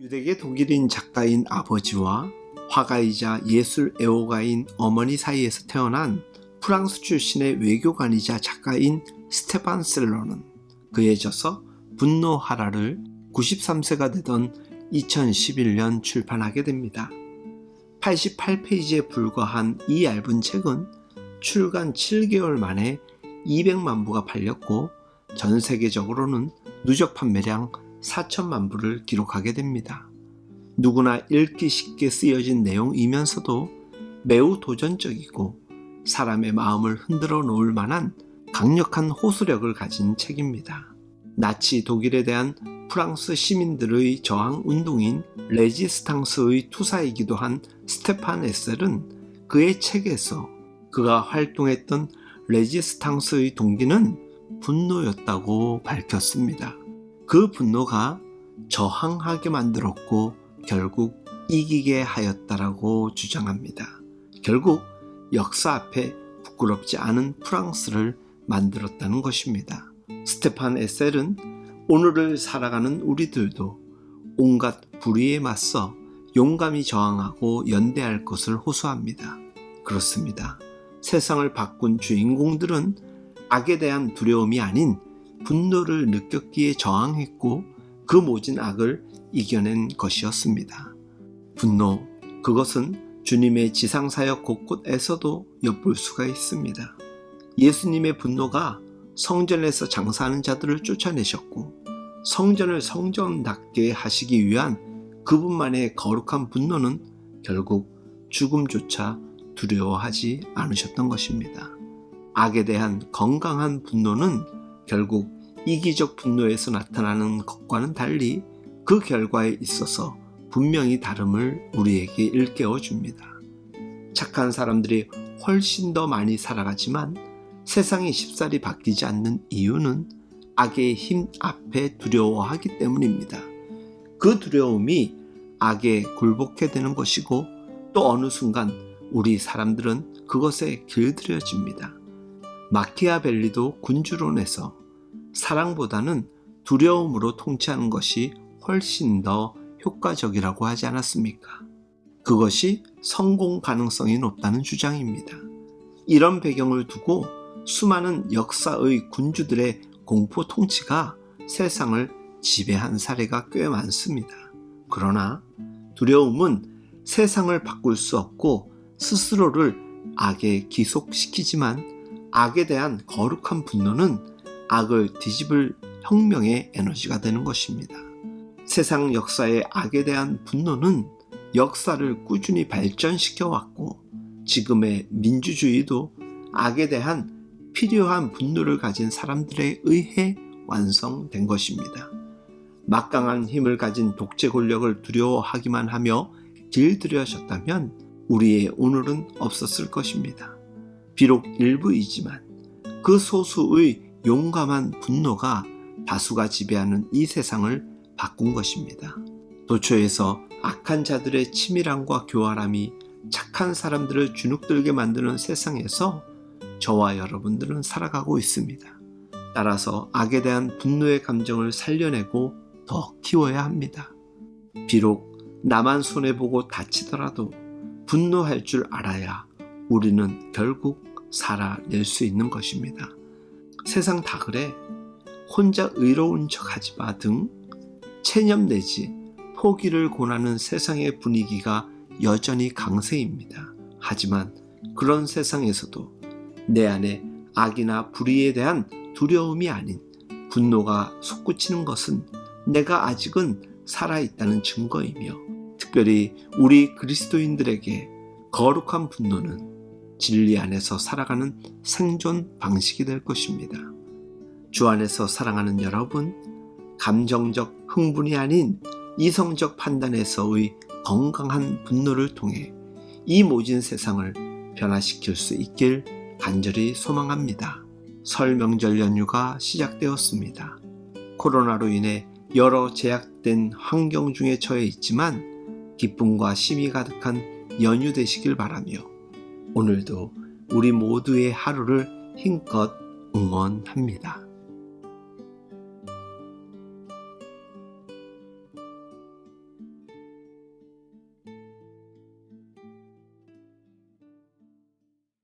유대계 독일인 작가인 아버지와 화가이자 예술 애호가인 어머니 사이에서 태어난 프랑스 출신의 외교관이자 작가인 스테판 셀러는 그에 져서 분노하라를 93세가 되던 2011년 출판하게 됩니다. 88페이지에 불과한 이 얇은 책은 출간 7개월 만에 200만 부가 팔렸고 전 세계적으로는 누적 판매량 4천만 부를 기록하게 됩니다. 누구나 읽기 쉽게 쓰여진 내용이면서도 매우 도전적이고 사람의 마음을 흔들어 놓을 만한 강력한 호소력을 가진 책입니다. 나치 독일에 대한 프랑스 시민들의 저항 운동인 레지스탕스의 투사이기도 한 스테판 에셀은 그의 책에서 그가 활동했던 레지스탕스의 동기는 분노였다고 밝혔습니다. 그 분노가 저항하게 만들었고 결국 이기게 하였다라고 주장합니다. 결국 역사 앞에 부끄럽지 않은 프랑스를 만들었다는 것입니다. 스테판 에셀은 오늘을 살아가는 우리들도 온갖 불의에 맞서 용감히 저항하고 연대할 것을 호소합니다. 그렇습니다. 세상을 바꾼 주인공들은 악에 대한 두려움이 아닌 분노를 느꼈기에 저항했고 그 모진 악을 이겨낸 것이었습니다. 분노, 그것은 주님의 지상사역 곳곳에서도 엿볼 수가 있습니다. 예수님의 분노가 성전에서 장사하는 자들을 쫓아내셨고 성전을 성전답게 하시기 위한 그분만의 거룩한 분노는 결국 죽음조차 두려워하지 않으셨던 것입니다. 악에 대한 건강한 분노는 결국 이기적 분노에서 나타나는 것과는 달리 그 결과에 있어서 분명히 다름을 우리에게 일깨워 줍니다. 착한 사람들이 훨씬 더 많이 살아가지만 세상이 쉽사리 바뀌지 않는 이유는 악의 힘 앞에 두려워하기 때문입니다. 그 두려움이 악에 굴복해 되는 것이고 또 어느 순간 우리 사람들은 그것에 길들여집니다. 마키아벨리도 군주론에서 사랑보다는 두려움으로 통치하는 것이 훨씬 더 효과적이라고 하지 않았습니까? 그것이 성공 가능성이 높다는 주장입니다. 이런 배경을 두고 수많은 역사의 군주들의 공포 통치가 세상을 지배한 사례가 꽤 많습니다. 그러나 두려움은 세상을 바꿀 수 없고 스스로를 악에 기속시키지만 악에 대한 거룩한 분노는 악을 뒤집을 혁명의 에너지가 되는 것입니다. 세상 역사의 악에 대한 분노는 역사를 꾸준히 발전시켜 왔고 지금의 민주주의도 악에 대한 필요한 분노를 가진 사람들에 의해 완성된 것입니다. 막강한 힘을 가진 독재 권력을 두려워하기만 하며 길들여졌다면 우리의 오늘은 없었을 것입니다. 비록 일부이지만 그 소수의 용감한 분노가 다수가 지배하는 이 세상을 바꾼 것입니다. 도처에서 악한 자들의 치밀함과 교활함이 착한 사람들을 주눅들게 만드는 세상에서 저와 여러분들은 살아가고 있습니다. 따라서 악에 대한 분노의 감정을 살려내고 더 키워야 합니다. 비록 나만 손해보고 다치더라도 분노할 줄 알아야 우리는 결국 살아낼 수 있는 것입니다. 세상 다 그래. 혼자 의로운 척 하지 마 등 체념 내지 포기를 권하는 세상의 분위기가 여전히 강세입니다. 하지만 그런 세상에서도 내 안에 악이나 불의에 대한 두려움이 아닌 분노가 솟구치는 것은 내가 아직은 살아있다는 증거이며 특별히 우리 그리스도인들에게 거룩한 분노는 진리 안에서 살아가는 생존 방식이 될 것입니다. 주 안에서 사랑하는 여러분, 감정적 흥분이 아닌 이성적 판단에서의 건강한 분노를 통해 이 모진 세상을 변화시킬 수 있길 간절히 소망합니다. 설 명절 연휴가 시작되었습니다. 코로나로 인해 여러 제약된 환경 중에 처해 있지만 기쁨과 쉼이 가득한 연휴 되시길 바라며 오늘도 우리 모두의 하루를 힘껏 응원합니다.